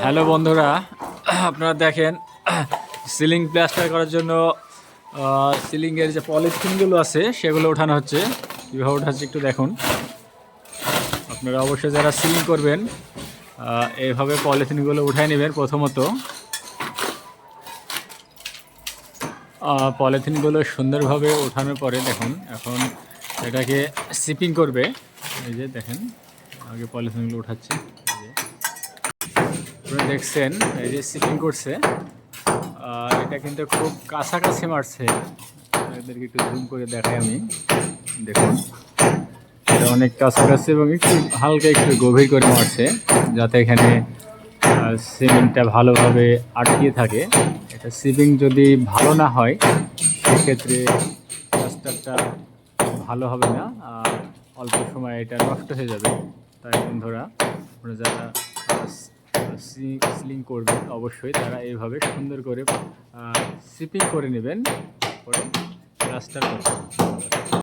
Hello বন্ধুরা আপনারা দেখেন সিলিং প্লাস্টার করার জন্য সিলিংয়ের যে পলিথিনগুলো আছে সেগুলো ওঠানো হচ্ছে। কীভাবে ওঠাচ্ছে একটু দেখুন। আপনারা অবশ্যই যারা সিলিং করবেন আহ, এইভাবে পলিথিনগুলো উঠায় নেবেন প্রথমত। পলিথিনগুলো সুন্দরভাবে ওঠানোর পরে দেখুন এখন এটাকে সিপিং করবে। এই যে দেখেন আগে পলিথিনগুলো উঠাচ্ছে। আপনারা দেখছেন, এই যে সিপিং করছে এটা কিন্তু খুব কাছাকাছি মারছে। আপনাদেরকে একটু জুম করে দেখাই আমি। দেখুন, এটা অনেক কাছাকাছি এবং একটু হালকা একটু গভীর করে মারছে, যাতে এখানে সিমেন্টটা ভালোভাবে আটকিয়ে থাকে। এটা সিপিং যদি ভালো না হয়, সেক্ষেত্রে প্লাস্টারটা ভালো হবে না, আর অল্প সময় এটা নষ্ট হয়ে যাবে। তাই বন্ধুরা যারা সিলিং করবেন অবশ্যই তারা এইভাবে সুন্দর করে সিপিং করে নেবেন করে করবেন